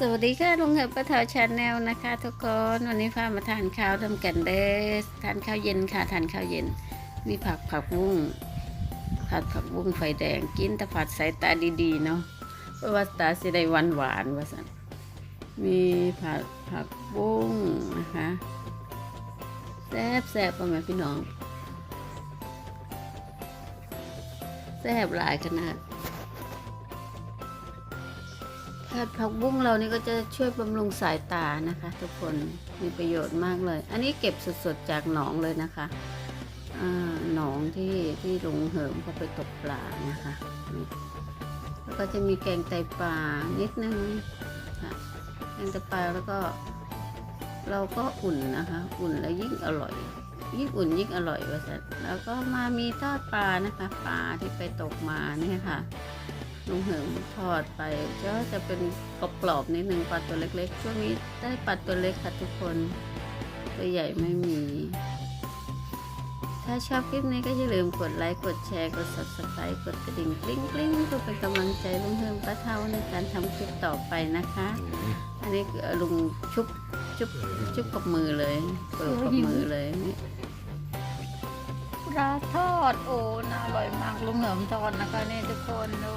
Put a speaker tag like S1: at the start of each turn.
S1: สวัสดีค่ะลุงเหิบปะทาชาแนลนะคะ ทุกคนวันนี้พามาทานข้าวทำกันเด้อทานข้าวเย็นค่ะทานข้าวเย็น มีผักผักบุ้งผัดผักบุ้งไฟแดงกินแต่ผัดสายตาดีๆเนาะเพราะว่าตาสิได้หวานหวานว่าสันมีผัดผักบุ้งนะคะแซ่บแซ่บๆพ่อแม่พี่น้องแซ่บหลายขนาด ผัดผักบุ้งเรานี่ก็จะช่วยบำรุงสายตานะคะ ทุกคนมีประโยชน์มากเลย อันนี้เก็บสดๆจากหนองเลยนะคะหนองที่ที่ลงเหิมเขาไปตกปลานะคะ แล้วก็จะมีแกงไตปลานิดนึงแกงไตปลาแล้วก็เราก็อุ่นนะคะ อุ่นแล้วยิ่งอร่อย ยิ่งอุ่นยิ่งอร่อยว่าสัแล้วก็มามีทอดปลานะคะ ปลาที่ไปตกมาเนี่ยค่ะ ลุงเหิมทอดไปก็จะเป็นกรอบๆนิดนึงปลาตัวเล็กๆ ช่วงนี้ได้ปลาตัวเล็กค่ะทุกคน ตัวใหญ่ไม่มี ถ้าชอบคลิปนี้ก็อย่าลืมกดไลค์ กดแชร์ กด subscribe กดกระดิ่งกลิ้งกลิ้งเพื่อเป็นกำลังใจลุงเหิมป้าเท่าในการทำคลิปต่อไปนะคะ อันนี้ลุงชุบชุบชุบกับมือเลยเปิดกับมือเลยนี่
S2: ปลาทอดโอ้น่าอร่อยมากลุงเหิมทอดนะคะนี่ทุกคนดู